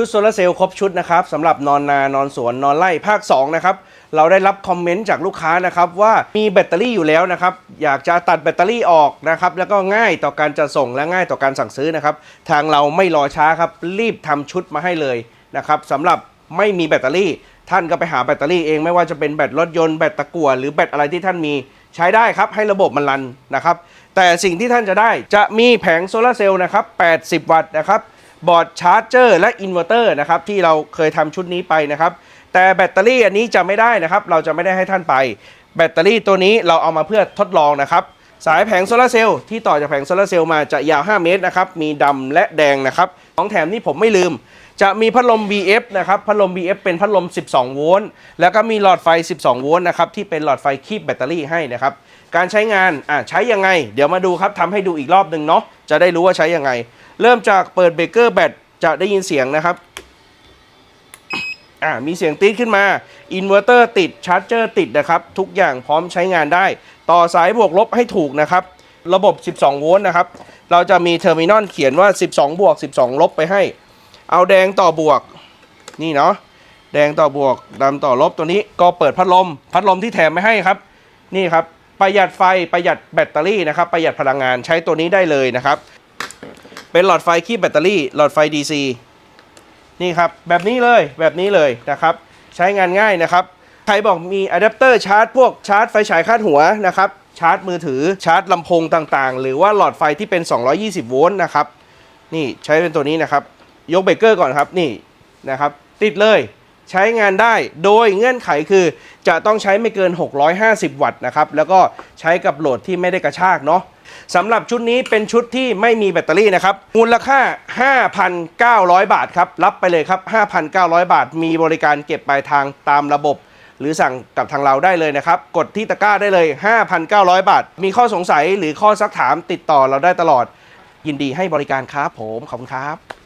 ชุดโซลาร์เซลล์ครบชุดนะครับสำหรับนอนนานอนสวนนอนไร่ภาค2นะครับเราได้รับคอมเมนต์จากลูกค้านะครับว่ามีแบตเตอรี่อยู่แล้วนะครับอยากจะตัดแบตเตอรี่ออกนะครับแล้วก็ง่ายต่อการจะส่งและง่ายต่อการสั่งซื้อนะครับทางเราไม่รอช้าครับรีบทำชุดมาให้เลยนะครับสำหรับไม่มีแบตเตอรี่ ท่านก็ไปหาแบตเตอรี่เองไม่ว่าจะเป็นแบตรถยนต์แบตตะกั่วหรือแบตอะไรที่ท่านมีใช้ได้ครับให้ระบบมันรันนะครับแต่สิ่งที่ท่านจะได้จะมีแผงโซลาร์เซลล์นะครับ80 วัตต์นะครับ บอร์ดชาร์จเจอร์และอินเวอร์เตอร์นะครับที่เราเคยทำชุดนี้ไปนะครับ แต่แบตเตอรี่อันนี้จะไม่ได้นะครับ เราจะไม่ได้ให้ท่านไป แบตเตอรี่ตัวนี้เราเอามาเพื่อทดลองนะครับ สายแผงโซลาร์เซลล์ที่ต่อจากแผงโซลาร์เซลล์มาจะยาว 5 เมตรนะครับ มีดำและแดงนะครับของแถมนี่ผมไม่ลืม จะมีพัดลม BF นะครับพัดลม BF เป็นพัดลม 12 โวลต์แล้วก็มีหลอดไฟ 12 โวลต์นะครับที่เป็นหลอดไฟคีบแบตเตอรี่ให้นะครับการใช้งานอะใช้ยังไง เดี๋ยวมาดูครับทำให้ดูอีกรอบหนึ่งเนาะจะได้รู้ว่าใช้ยังไง เริ่มจากเปิดเบรกเกอร์แบตจะได้ยินเสียงนะครับอ่ามีเสียงตีดขึ้นมา อินเวอร์เตอร์ติด ชาร์จเจอร์ติดนะครับ ทุกอย่างพร้อมใช้งานได้ ต่อสายบวกลบให้ถูกนะครับ ระบบ 12 โวลต์นะครับ เราจะมีเทอร์มินอลเขียนว่า 12 บวก 12 ลบไปให้ เอาแดงต่อบวก นี่เนาะ แดงต่อบวกดำต่อลบตัวนี้ก็เปิดพัดลม พัดลมที่แถมไม่ให้ครับ นี่ครับ ประหยัดไฟ ประหยัดแบตเตอรี่นะครับ ประหยัดพลังงาน ใช้ตัวนี้ได้เลยนะครับ เป็นหลอดไฟคีบแบตเตอรี่ หลอดไฟ DC นี่ครับ แบบนี้เลยแบบนี้เลยนะครับ ใช้งานง่ายนะครับ ใครบอกมีอะแดปเตอร์ชาร์จพวกชาร์จไฟฉายคาดหัวนะครับ ชาร์จมือถือชาร์จลำโพงต่างๆ หรือว่าหลอดไฟที่เป็น 220 โวลต์นะครับ นี่ใช้เป็นตัวนี้นะครับ ยกเบรกเกอร์ก่อนครับนี่นะครับ ติดเลยใช้งานได้โดยเงื่อนไขคือจะต้องใช้ไม่เกิน 650 วัตต์นะครับ แล้วก็ใช้กับโหลดที่ไม่ได้กระชากเนาะ สำหรับชุดนี้เป็นชุดที่ไม่มีแบตเตอรี่นะครับ มูลค่า 5,900 บาทครับ รับไปเลยครับ 5,900 บาท มีบริการเก็บปลายทางตามระบบ หรือสั่งกับทางเราได้เลยนะครับ กดที่ตะกร้าได้เลย 5,900 บาท มีข้อสงสัยหรือข้อซักถามติดต่อเราได้ตลอด ยินดีให้บริการครับผม ขอบคุณครับ